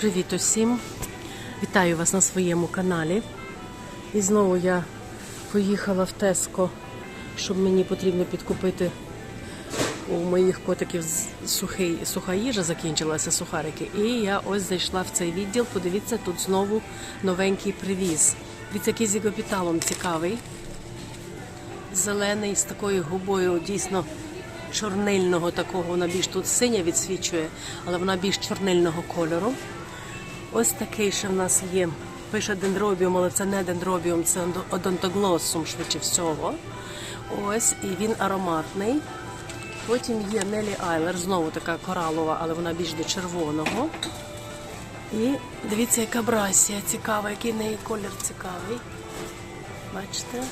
Привіт усім! Вітаю вас на своєму каналі. І знову я поїхала в Теско, щоб мені потрібно підкупити у моїх котиків сухий, суха їжа закінчилася, сухарики. І я ось зайшла в цей відділ. Подивіться, тут знову новенький привіз. Дивіться, який з ігопіталом цікавий. Зелений з такою губою дійсно чорнильного такого. Вона більш тут синя відсвічує, але вона більш чорнильного кольору. Ось такий ще в нас є. Пише дендробіум, але це не дендробіум, це одонтоглосум, швидше всього. Ось, і він ароматний. Потім є Нелі Айлер, знову така коралова, але вона більш до червоного. І дивіться, яка брасія цікава, який неї колір цікавий. Бачите?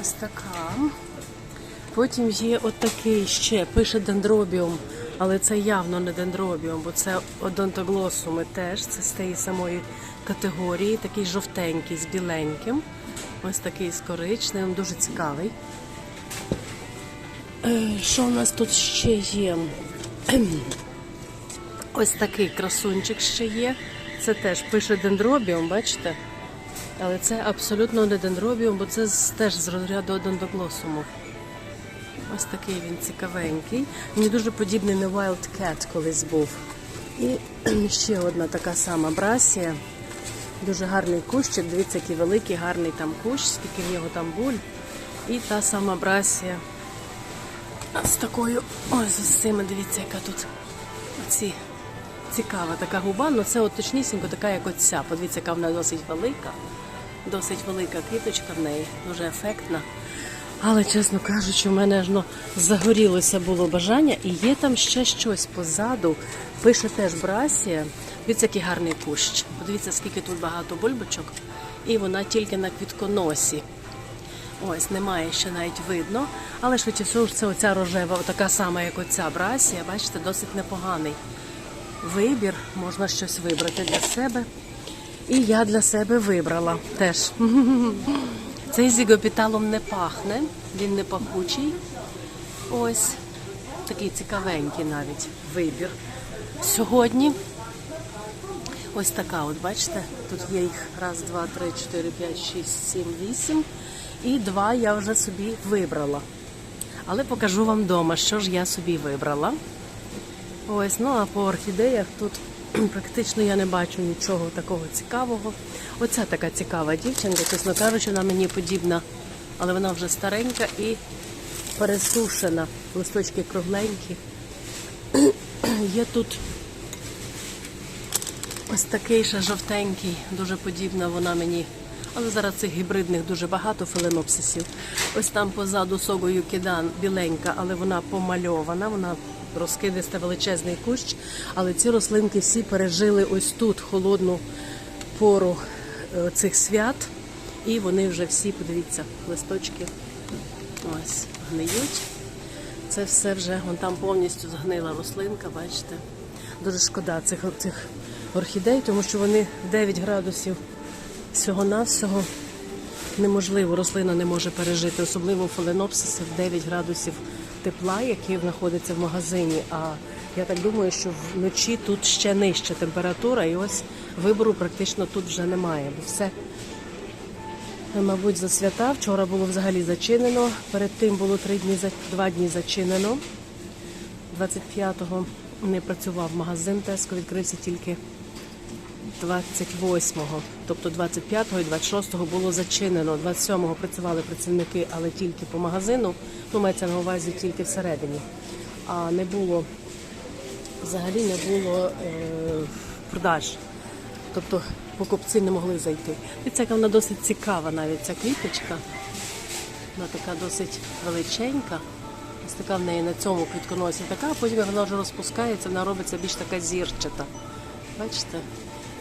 Ось така. Потім є отакий ще, пише дендробіум, але це явно не дендробіум, бо це одонтоглосуми теж, це з тієї самої категорії, такий жовтенький з біленьким. Ось такий з коричневим, дуже цікавий. Е, Що у нас тут ще є? Ось такий красунчик ще є. Це теж пише дендробіум, бачите? Але це абсолютно не дендробіум, бо це теж з розряду одонтоглосуму. Ось такий він цікавенький. Мені дуже подібний на Wild колись був. І ще одна така сама брасія. Дуже гарний кущик. Дивіться, який великий, гарний там кущ, скільки в нього там буль. І та сама брасія. З такою, ось з цими, дивіться, яка тут оці цікава така губа. Ну це от точнісінько така, як оця. Подивіться, яка вона досить велика. Досить велика квіточка в неї, дуже ефектна. Але, чесно кажучи, в мене аж ну, загорілося було бажання, і є там ще щось позаду. Пише теж брасія. Дивіться, який гарний кущ. Подивіться, скільки тут багато бульбочок, і вона тільки на квітконосі. Ось, немає ще навіть видно. Але швидше ж це оця рожева, така сама, як оця брасія. Бачите, досить непоганий вибір. Можна щось вибрати для себе. І я для себе вибрала теж. Цей зігопіталом не пахне, він не пахучий. Ось такий цікавенький навіть вибір. Сьогодні ось така, от бачите, тут є їх раз, два, три, чотири, п'ять, шість, сім, вісім. І два я вже собі вибрала. Але покажу вам вдома, що ж я собі вибрала. Ось, ну а по орхідеях тут практично я не бачу нічого такого цікавого. Оця така цікава дівчинка, чесно кажучи, вона мені подібна, але вона вже старенька і пересушена. Листочки кругленькі. Є тут ось такий ще жовтенький, дуже подібна вона мені. Але зараз цих гібридних дуже багато феленопсисів. Ось там позаду согою кидан біленька, але вона помальована, вона розкидиста величезний кущ. Але ці рослинки всі пережили ось тут холодну пору е, цих свят. І вони вже всі, подивіться, листочки ось гниють. Це все вже вон там повністю згнила рослинка, бачите. Дуже шкода цих, цих орхідей, тому що вони 9 градусів всього-навсього неможливо, рослина не може пережити, особливо фаленопсиси в 9 градусів тепла, які знаходяться в магазині. А я так думаю, що вночі тут ще нижча температура, і ось вибору практично тут вже немає. Бо все Мабуть, за свята. Вчора було взагалі зачинено. Перед тим було три дні два дні зачинено. 25-го не працював магазин Теско, відкрився тільки 28-го. Тобто 25-го і 26-го було зачинено. 27-го працювали працівники, але тільки по магазину. Ну, мається на увазі тільки всередині. А не було взагалі не було е, продаж. Тобто покупці не могли зайти. Яка вона досить цікава навіть ця квіточка. Вона така досить величенька. Ось така в неї на цьому квітконосі така, а потім вона вже розпускається, вона робиться більш така зірчата. Бачите?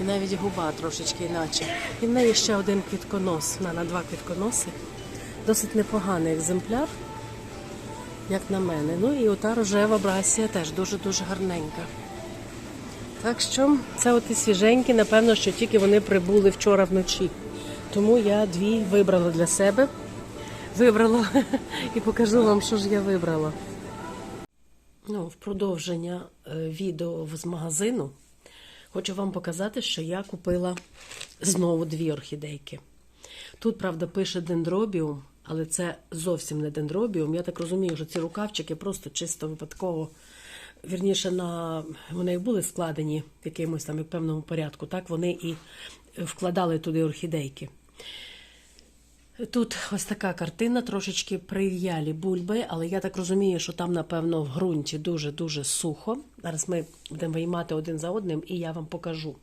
І навіть губа трошечки іначе. І в неї ще один квітконос. Вона на два квітконоси. Досить непоганий екземпляр, як на мене. Ну і ота рожева брасія теж дуже-дуже гарненька. Так що це от свіженькі, напевно, що тільки вони прибули вчора вночі. Тому я дві вибрала для себе. Вибрала і покажу вам, що ж я вибрала. Ну, в продовження е, відео з магазину Хочу вам показати, що я купила знову дві орхідейки. Тут, правда, пише дендробіум, але це зовсім не дендробіум. Я так розумію, що ці рукавчики просто чисто випадково. Вірніше, на вони були складені в якомусь там певному порядку. Так вони і вкладали туди орхідейки. Тут ось така картина, трошечки прив'ялі бульби, але я так розумію, що там, напевно, в ґрунті дуже-дуже сухо. Зараз ми будемо виймати один за одним, і я вам покажу.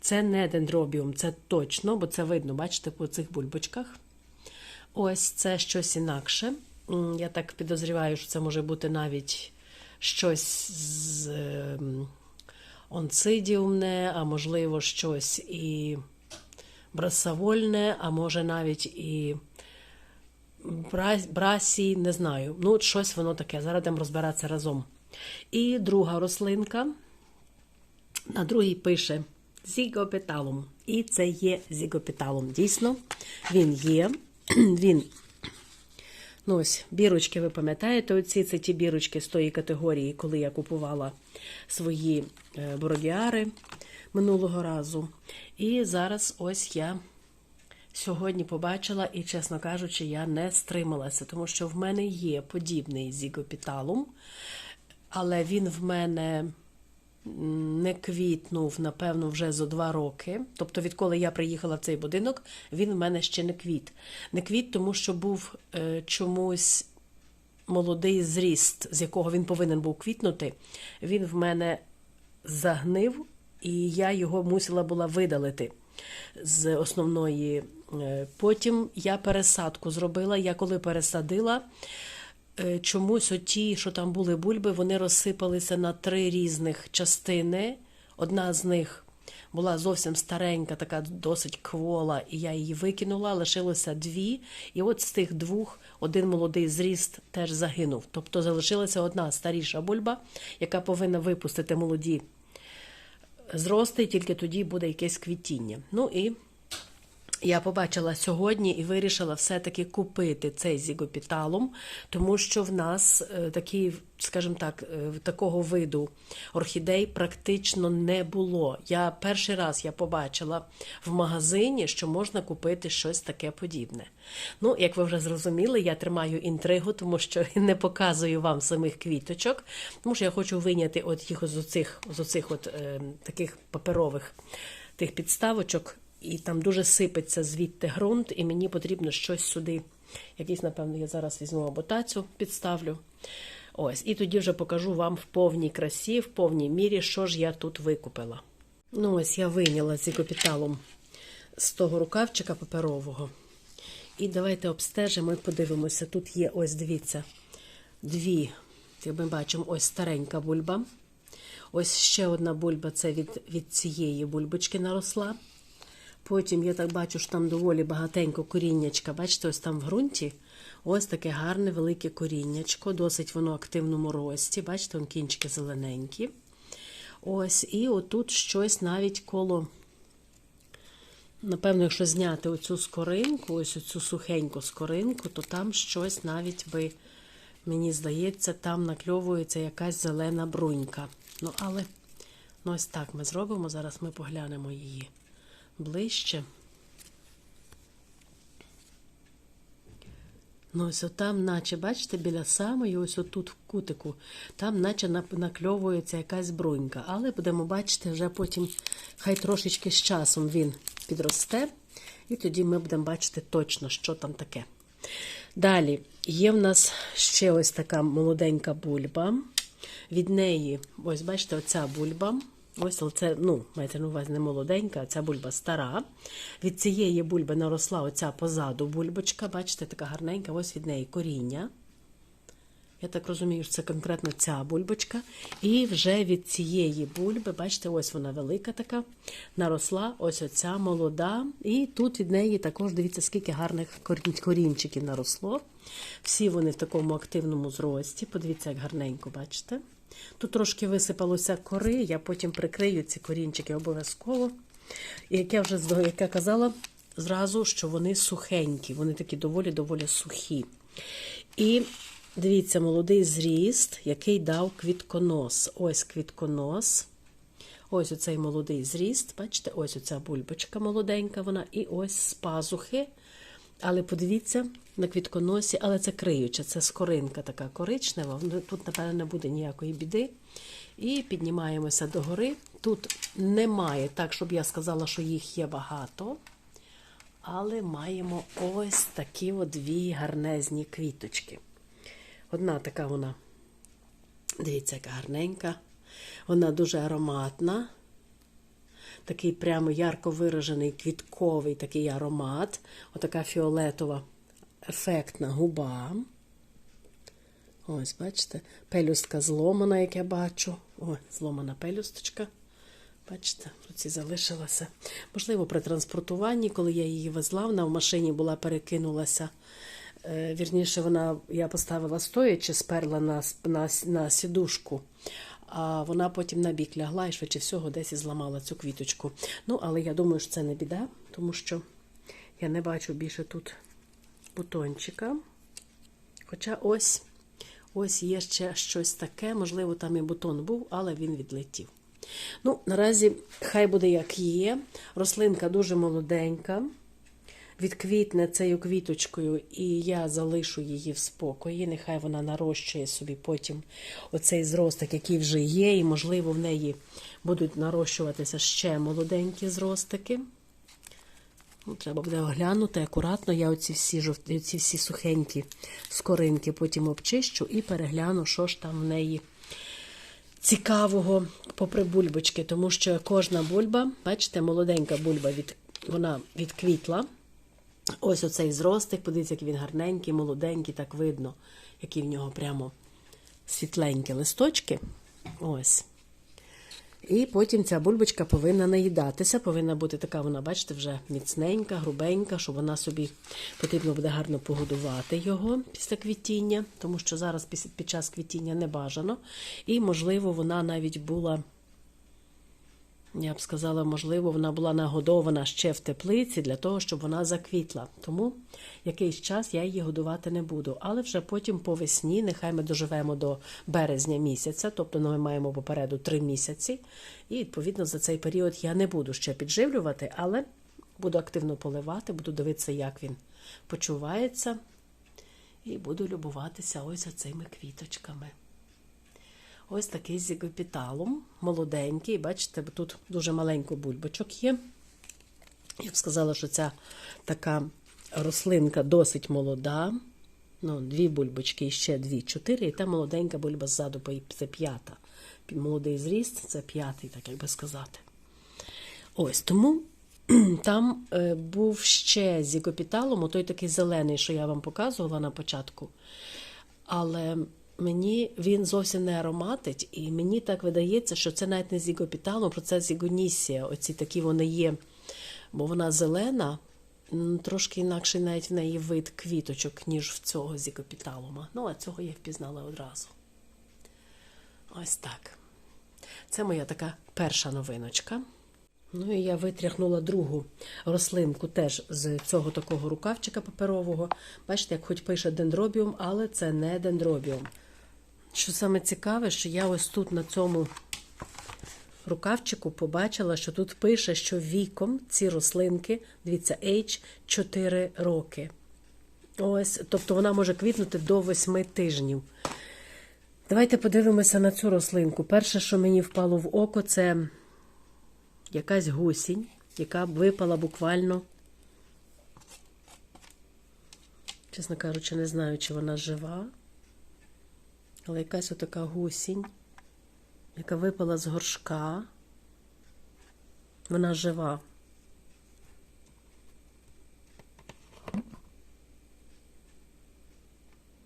Це не дендробіум, це точно, бо це видно, бачите, по цих бульбочках. Ось це щось інакше. Я так підозріваю, що це може бути навіть щось з ем, онцидіумне, а можливо, щось і брасавольне, а може навіть і брасі, не знаю. Ну, щось воно таке. Зараз будемо розбиратися разом. І друга рослинка. На другій пише зігопеталум. І це є зігопеталум. Дійсно, він є. Він Ну, ось бірочки, ви пам'ятаєте, оці це ті бірочки з тої категорії, коли я купувала свої е, бородіари минулого разу. І зараз ось я сьогодні побачила, і, чесно кажучи, я не стрималася, тому що в мене є подібний зігопіталум, але він в мене не квітнув, напевно, вже зо два роки. Тобто, відколи я приїхала в цей будинок, він в мене ще не квіт. Не квіт, тому що був е, чомусь молодий зріст, з якого він повинен був квітнути. Він в мене загнив, і я його мусила була видалити з основної. Е, Потім я пересадку зробила. Я коли пересадила, е, чомусь оті, що там були бульби, вони розсипалися на три різних частини. Одна з них була зовсім старенька, така досить квола, і я її викинула, лишилося дві. І от з тих двох один молодий зріст теж загинув. Тобто залишилася одна старіша бульба, яка повинна випустити молоді зрости, і тільки тоді буде якесь квітіння. Ну і я побачила сьогодні і вирішила все-таки купити цей зігопіталум, тому що в нас е, такі, скажімо так, е, такого виду орхідей практично не було. Я перший раз я побачила в магазині, що можна купити щось таке подібне. Ну, як ви вже зрозуміли, я тримаю інтригу, тому що не показую вам самих квіточок, тому що я хочу виняти от їх з оцих, з оцих от е, таких паперових тих підставочок і там дуже сипеться звідти ґрунт, і мені потрібно щось сюди. Якийсь, напевно, я зараз візьму або тацю, підставлю. Ось, і тоді вже покажу вам в повній красі, в повній мірі, що ж я тут викупила. Ну, ось я вийняла з капіталом з того рукавчика паперового. І давайте обстежимо і подивимося. Тут є, ось, дивіться, дві, як ми бачимо, ось старенька бульба. Ось ще одна бульба це від, від цієї бульбочки наросла. Потім я так бачу, що там доволі багатенько коріннячка. Бачите, ось там в ґрунті ось таке гарне велике коріннячко, досить воно активному рості. Бачите, вон кінчики зелененькі. Ось, і отут щось навіть коло. Напевно, якщо зняти оцю скоринку, ось оцю сухеньку скоринку, то там щось навіть би, мені здається, там накльовується якась зелена брунька. Ну, але ну, ось так ми зробимо. Зараз ми поглянемо її ближче. Ну, ось там, наче, бачите, біля самої, ось отут в кутику, там, наче накльовується якась брунька. Але будемо бачити, вже потім, хай трошечки з часом він підросте, і тоді ми будемо бачити точно, що там таке. Далі, є в нас ще ось така молоденька бульба. Від неї, ось бачите, оця бульба. Ось це, ну, маєте на увазі не молоденька, а ця бульба стара. Від цієї бульби наросла оця позаду бульбочка. Бачите, така гарненька, ось від неї коріння. Я так розумію, що це конкретно ця бульбочка. І вже від цієї бульби, бачите, ось вона велика така, наросла ось оця молода. І тут від неї також, дивіться, скільки гарних корінчиків наросло. Всі вони в такому активному зрості. Подивіться, як гарненько, бачите? Тут трошки висипалося кори, я потім прикрию ці корінчики обов'язково. І як я вже як я казала, зразу, що вони сухенькі, вони такі доволі-доволі сухі. І дивіться, молодий зріст, який дав квітконос. Ось квітконос. Ось оцей молодий зріст, бачите, ось оця бульбочка молоденька вона, і ось з пазухи. Але подивіться на квітконосі, але це криюча, це скоринка така коричнева. Ну, Тут, напевно, не буде ніякої біди. І піднімаємося до гори. Тут немає так, щоб я сказала, що їх є багато. Але маємо ось такі от дві гарнезні квіточки. Одна така вона, дивіться, яка гарненька. Вона дуже ароматна. Такий прямо ярко виражений квітковий такий аромат. Отака фіолетова ефектна губа. Ось, бачите, пелюстка зломана, як я бачу. Ой, зломана пелюсточка. Бачите, в руці залишилася. Можливо, при транспортуванні, коли я її везла, вона в машині була перекинулася. Е, Вірніше, вона я поставила стоячи, сперла на, на, на сідушку, а вона потім на бік лягла і швидше всього десь і зламала цю квіточку. Ну, але я думаю, що це не біда, тому що я не бачу більше тут бутончика. Хоча ось, ось є ще щось таке, можливо, там і бутон був, але він відлетів. Ну, наразі хай буде як є. Рослинка дуже молоденька. Відквітне цією квіточкою, і я залишу її в спокої. Нехай вона нарощує собі потім оцей зросток, який вже є, і, можливо, в неї будуть нарощуватися ще молоденькі зростики. Ну, треба буде оглянути акуратно. Я оці всі жовті, оці всі сухенькі скоринки потім обчищу і перегляну, що ж там в неї цікавого попри бульбочки, тому що кожна бульба, бачите, молоденька бульба від, вона відквітла. Ось оцей зростик, подивіться, який він гарненький, молоденький, так видно, які в нього прямо світленькі листочки. Ось. І потім ця бульбочка повинна наїдатися, повинна бути така, вона, бачите, вже міцненька, грубенька, щоб вона собі потрібно буде гарно погодувати його після квітіння, тому що зараз під час квітіння не бажано. І, можливо, вона навіть була, я б сказала, можливо, вона була нагодована ще в теплиці для того, щоб вона заквітла. Тому якийсь час я її годувати не буду. Але вже потім по весні, нехай ми доживемо до березня місяця, тобто ми маємо попереду три місяці. І відповідно за цей період я не буду ще підживлювати, але буду активно поливати, буду дивитися, як він почувається. І буду любуватися ось за цими квіточками. Ось такий зігопіталум, молоденький. Бачите, тут дуже маленько бульбочок є. Я б сказала, що ця така рослинка досить молода. Ну, дві бульбочки і ще дві, чотири, і та молоденька бульба ззаду, це п'ята. Молодий зріст, це п'ятий, так як би сказати. Ось тому там е, був ще зігопіталом, той такий зелений, що я вам показувала на початку. Але мені він зовсім не ароматить, і мені так видається, що це навіть не зігопіталом, про це зігонісія. Оці такі вони є, бо вона зелена, трошки інакший навіть в неї вид квіточок, ніж в цього зігопіталума. Ну, а цього я впізнала одразу. Ось так. Це моя така перша новиночка. Ну і я витряхнула другу рослинку теж з цього такого рукавчика паперового. Бачите, як хоч пише дендробіум, але це не дендробіум. Що саме цікаве, що я ось тут на цьому рукавчику побачила, що тут пише, що віком ці рослинки, дивіться, H 4 роки. Ось, тобто вона може квітнути до 8 тижнів. Давайте подивимося на цю рослинку. Перше, що мені впало в око, це якась гусінь, яка випала буквально. Чесно кажучи, не знаю, чи вона жива. Але якась отака гусінь, яка випала з горшка. Вона жива.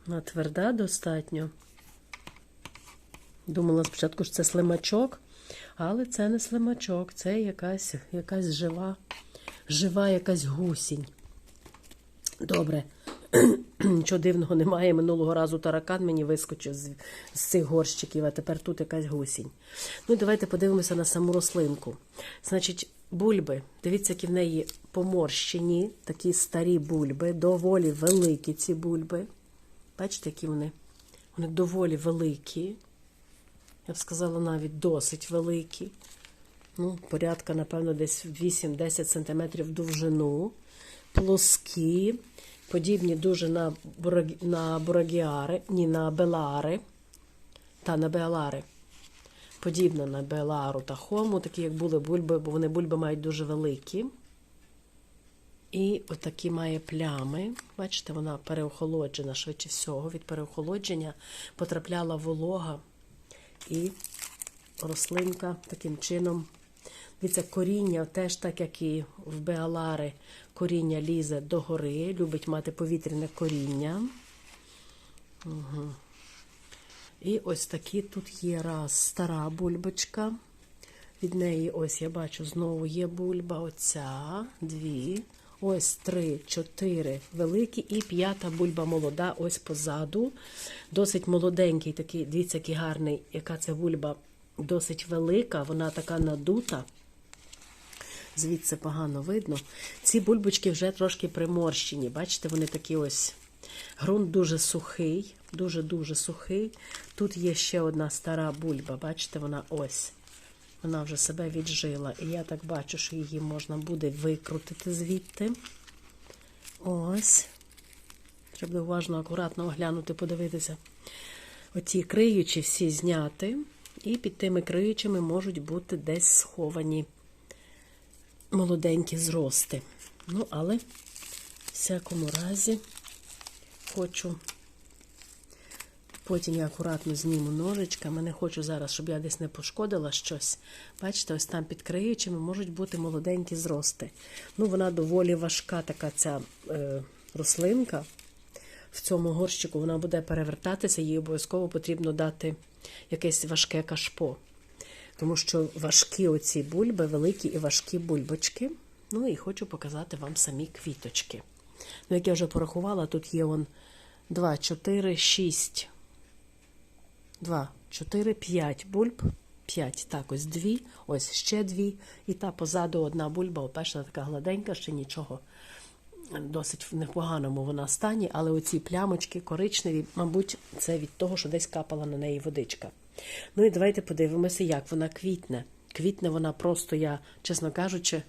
Вона тверда достатньо. Думала спочатку, що це слимачок, але це не слимачок, це якась, якась жива, жива якась гусінь. Добре. Нічого дивного немає. Минулого разу таракан мені вискочив з, з цих горщиків, а тепер тут якась гусінь. Ну і давайте подивимося на саму рослинку. Значить, бульби. Дивіться, які в неї поморщені, такі старі бульби, доволі великі ці бульби. Бачите, які вони? Вони доволі великі. Я б сказала, навіть досить великі. ну, порядка, напевно, десь 8-10 см довжину, плоскі, подібні дуже на, на бурагіари, ні, на белари та на белари. Подібна на белару та хому, такі як були бульби, бо вони бульби мають дуже великі. І отакі має плями. Бачите, вона переохолоджена швидше всього. Від переохолодження потрапляла волога і рослинка таким чином. Дивіться, коріння теж так, як і в беалари, коріння лізе догори, любить мати повітряне коріння. Угу. І ось такі тут є раз стара бульбочка. Від неї, ось я бачу, знову є бульба. Оця, дві. Ось три, чотири великі і п'ята бульба молода, ось позаду. Досить молоденький такий, дивіться, який гарний, яка це бульба досить велика, вона така надута. Звідси погано видно. Ці бульбочки вже трошки приморщені. Бачите, вони такі ось. Грунт дуже сухий, дуже-дуже сухий. Тут є ще одна стара бульба. Бачите, вона ось. Вона вже себе віджила. І я так бачу, що її можна буде викрутити звідти. Ось. Треба уважно, акуратно оглянути, подивитися. Оті криючі всі зняти. І під тими криючими можуть бути десь сховані молоденькі зрости. Ну, але в всякому разі хочу. Потім я акуратно зніму ножичками. Не хочу зараз, щоб я десь не пошкодила щось. Бачите, ось там під криючими можуть бути молоденькі зрости. Ну, вона доволі важка, така ця е, рослинка. В цьому горщику вона буде перевертатися, їй обов'язково потрібно дати якесь важке кашпо. Тому що важкі оці бульби, великі і важкі бульбочки. Ну і хочу показати вам самі квіточки. Ну, як я вже порахувала, тут є он 2, 4, 6, 2, 4, 5 бульб. 5, так, ось дві, ось ще дві. І та позаду одна бульба, перша така гладенька, ще нічого. Досить в непоганому вона стані, але оці плямочки коричневі, мабуть, це від того, що десь капала на неї водичка. Ну і давайте подивимося, як вона квітне. Квітне вона просто, я, чесно кажучи,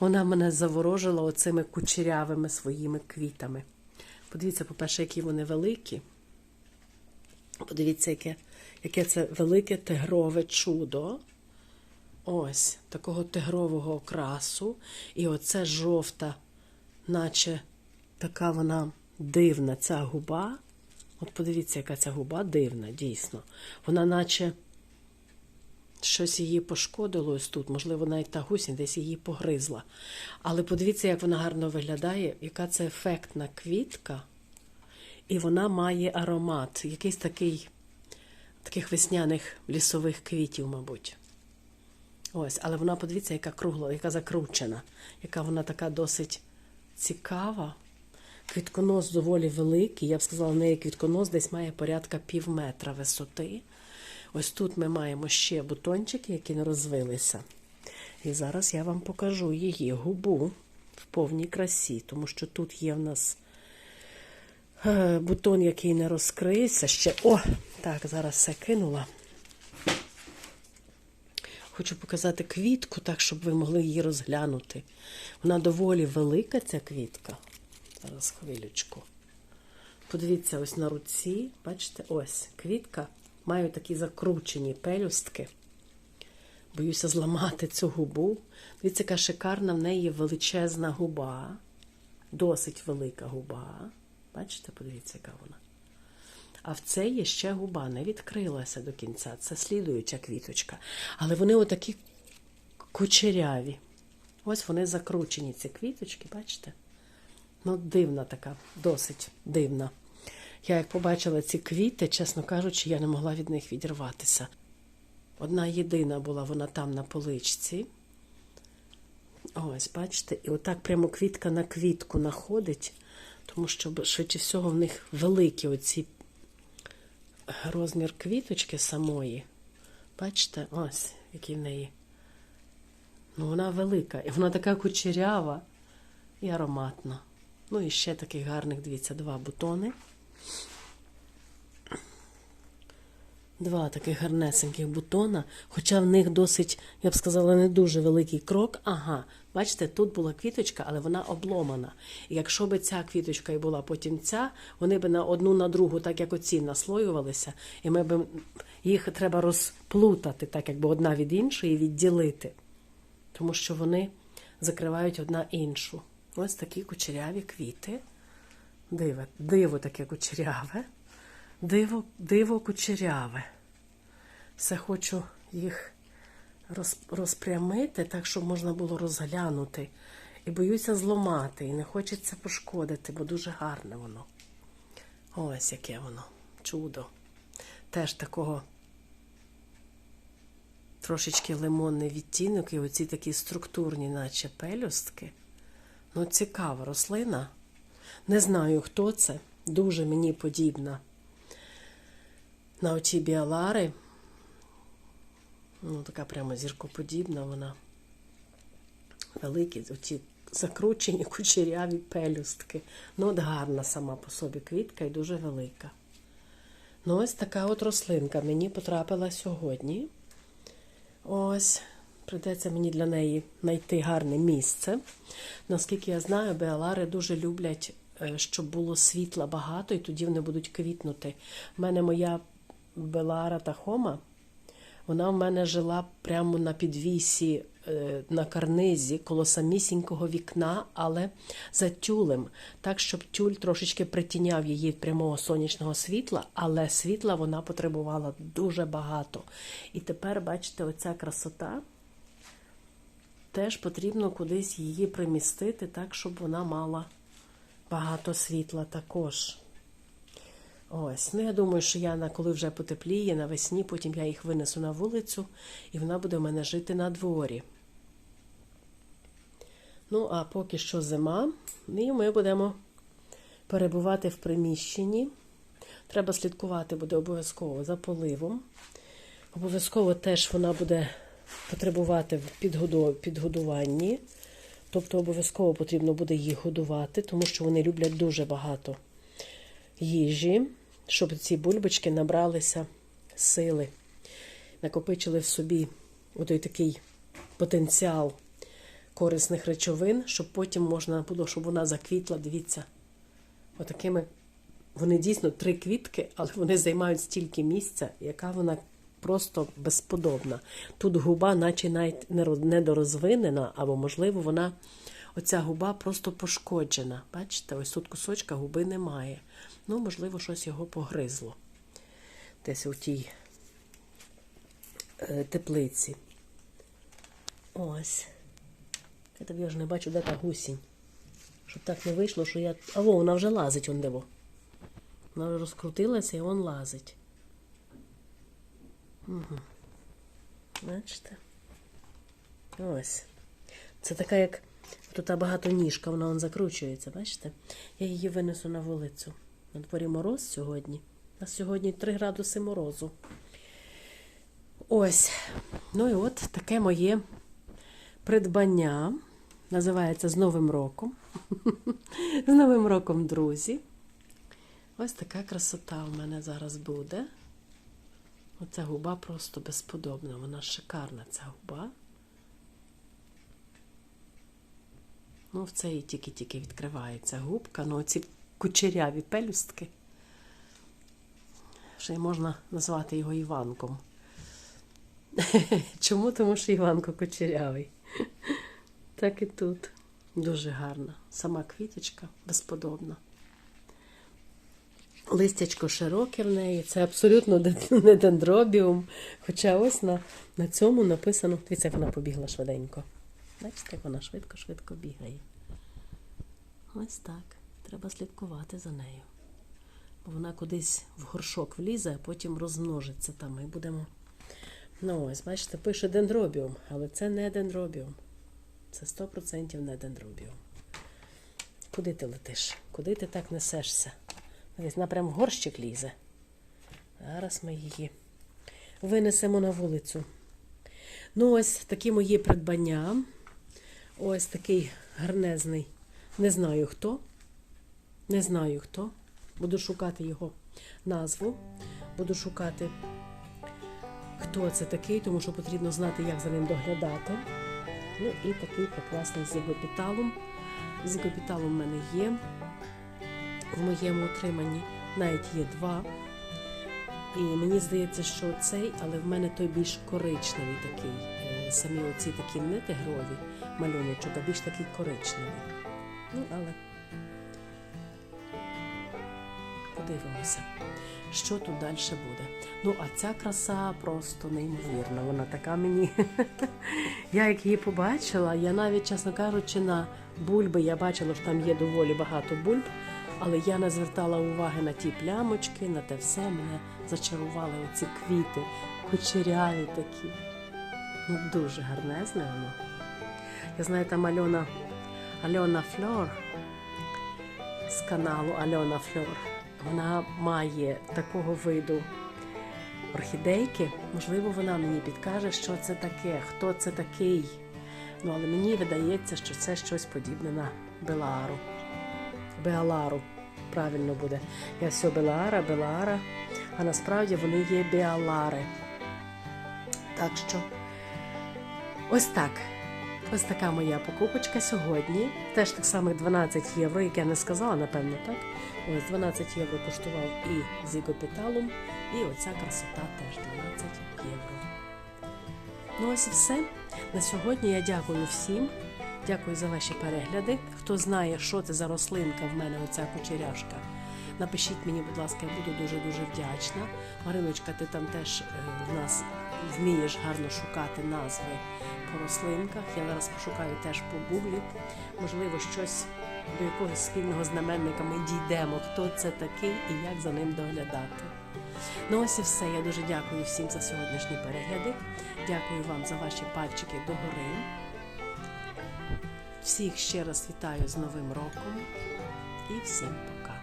вона мене заворожила оцими кучерявими своїми квітами. Подивіться, по-перше, які вони великі. Подивіться, яке, яке це велике тигрове чудо. Ось, такого тигрового окрасу. І оце жовта, наче така вона дивна, ця губа. От подивіться, яка ця губа дивна, дійсно. Вона наче щось її пошкодило ось тут, можливо, навіть та гусінь десь її погризла. Але подивіться, як вона гарно виглядає, яка це ефектна квітка. І вона має аромат, якийсь такий, таких весняних лісових квітів, мабуть. Ось, але вона, подивіться, яка кругла, яка закручена, яка вона така досить цікава. Квітконос доволі великий. Я б сказала, в неї квітконос десь має порядка пів метра висоти. Ось тут ми маємо ще бутончики, які не розвилися. І зараз я вам покажу її губу в повній красі, тому що тут є в нас е, бутон, який не розкриється. Ще. О! Так, зараз все кинула. Хочу показати квітку, так, щоб ви могли її розглянути. Вона доволі велика, ця квітка. Зараз хвилючку. Подивіться, ось на руці, бачите, ось квітка. Маю такі закручені пелюстки. Боюся зламати цю губу. Дивіться, яка шикарна в неї величезна губа. Досить велика губа. Бачите, подивіться, яка вона. А в це є ще губа, не відкрилася до кінця. Це слідуюча квіточка. Але вони отакі кучеряві. Ось вони закручені, ці квіточки, бачите? Ну, дивна така, досить дивна. Я як побачила ці квіти, чесно кажучи, я не могла від них відірватися. Одна єдина була вона там на поличці. Ось, бачите, і отак прямо квітка на квітку находить, тому що швидше всього в них великі оці розмір квіточки самої. Бачите, ось, який в неї. Ну, вона велика, і вона така кучерява і ароматна. Ну і ще таких гарних, дивіться, два бутони. Два таких гарнесеньких бутона, хоча в них досить, я б сказала, не дуже великий крок. Ага, бачите, тут була квіточка, але вона обломана. І якщо б ця квіточка і була потім ця, вони б на одну на другу, так як оці наслоювалися, і ми б їх треба розплутати, так якби одна від іншої відділити. Тому що вони закривають одна іншу. Ось такі кучеряві квіти. Диво, диво таке кучеряве. Диво, диво кучеряве. Все хочу їх роз, розпрямити, так, щоб можна було розглянути. І боюся зламати, і не хочеться пошкодити, бо дуже гарне воно. Ось яке воно. Чудо. Теж такого трошечки лимонний відтінок, і оці такі структурні, наче пелюстки. Ну, цікава рослина. Не знаю, хто це. Дуже мені подібна на оті біалари. Ну, така прямо зіркоподібна вона. Великі оті закручені кучеряві пелюстки. Ну, от гарна сама по собі квітка і дуже велика. Ну, ось така от рослинка мені потрапила сьогодні. Ось, прийдеться мені для неї знайти гарне місце. Наскільки я знаю, біалари дуже люблять, е, щоб було світла багато, і тоді вони будуть квітнути. У мене моя Белара Тахома, вона в мене жила прямо на підвісі, е, на карнизі, коло самісінького вікна, але за тюлем, так, щоб тюль трошечки притіняв її від прямого сонячного світла, але світла вона потребувала дуже багато. І тепер, бачите, оця красота. Теж потрібно кудись її примістити, так, щоб вона мала багато світла також. Ось, ну я думаю, що я коли вже потепліє навесні, потім я їх винесу на вулицю, і вона буде в мене жити на дворі. Ну, а поки що зима, і ми будемо перебувати в приміщенні. Треба слідкувати буде обов'язково за поливом. Обов'язково теж вона буде потребувати в підгодуванні. Тобто обов'язково потрібно буде їх годувати, тому що вони люблять дуже багато їжі, щоб ці бульбочки набралися сили, накопичили в собі отой такий потенціал корисних речовин, щоб потім можна було, щоб вона заквітла. Дивіться, отакими. Вони дійсно три квітки, але вони займають стільки місця, яка вона просто безподобна. Тут губа, наче навіть недорозвинена, або, можливо, вона, оця губа просто пошкоджена. Бачите, ось тут кусочка губи немає. Ну, можливо, щось його погризло. Десь у тій е, теплиці. Ось. Я тобі вже не бачу, де та гусінь. Щоб так не вийшло, що я. А во, вона вже лазить он диво. Вона розкрутилася і он лазить. Бачите? Ось. Це така, як тут та багатоніжка, вона он закручується, бачите? Я її винесу на вулицю. На дворі мороз сьогодні. У нас сьогодні 3 градуси морозу. Ось. Ну і от таке моє придбання. Називається з Новим роком. З Новим роком, друзі. Ось така красота у мене зараз буде. Оця губа просто безподобна. Вона шикарна, ця губа. Ну, в це і тільки-тільки відкривається губка. Ну, ці кучеряві пелюстки. Ще можна назвати його Іванком. Чому? Тому що Іванко кучерявий. Так і тут. Дуже гарна. Сама квіточка безподобна. Листячко широке в неї. Це абсолютно не дендробіум. Хоча ось на, на цьому написано. Дивіться, як вона побігла швиденько. Бачите, як вона швидко-швидко бігає. Ось так. Треба слідкувати за нею. Бо вона кудись в горшок влізе, а потім розмножиться там. Ми будемо. Ну ось, бачите, пише дендробіум, але це не дендробіум. Це 100% не дендробіум. Куди ти летиш? Куди ти так несешся? Дивись, вона прям в горщик лізе. Зараз ми її винесемо на вулицю. Ну, ось такі мої придбання. Ось такий гарнезний. Не знаю хто. Не знаю хто. Буду шукати його назву. Буду шукати хто це такий, тому що потрібно знати, як за ним доглядати. Ну і такий прекрасний зігопіталум. Зігопіталум в мене є. В моєму утриманні навіть є два. І мені здається, що цей, але в мене той більш коричневий такий. Е, Самі оці такі не тигрові малюночок, а більш такий коричневий. Ну, але подивимося, що тут далі буде. Ну, а ця краса просто неймовірна. Вона така мені. я як її побачила, я навіть, чесно кажучи, на бульби я бачила, що там є доволі багато бульб, але я не звертала уваги на ті плямочки, на те все. Мене зачарували оці квіти, кучеряві такі. Ну, дуже гарнезне воно. Я знаю, там Альона, Альона Флор з каналу Альона Флор. Вона має такого виду орхідейки. Можливо, вона мені підкаже, що це таке, хто це такий. Ну, але мені видається, що це щось подібне на Белару. Беалару. Правильно буде. Я все Белара, Белара. А насправді вони є Беалари. Так що, ось так. Ось така моя покупочка сьогодні. Теж так само 12 євро, як я не сказала, напевно, так? Ось 12 євро коштував і зігопіталум, і оця красота теж 12 євро. Ну ось і все. На сьогодні я дякую всім. Дякую за ваші перегляди. Хто знає, що це за рослинка в мене, оця кучеряшка. Напишіть мені, будь ласка, я буду дуже-дуже вдячна. Мариночка, ти там теж е, в нас вмієш гарно шукати назви по рослинках. Я зараз пошукаю теж по гуглі. Можливо, щось до якогось спільного знаменника ми дійдемо, хто це такий і як за ним доглядати. Ну ось і все. Я дуже дякую всім за сьогоднішні перегляди. Дякую вам за ваші пальчики догори. Всіх ще раз вітаю з Новим роком і всім пока!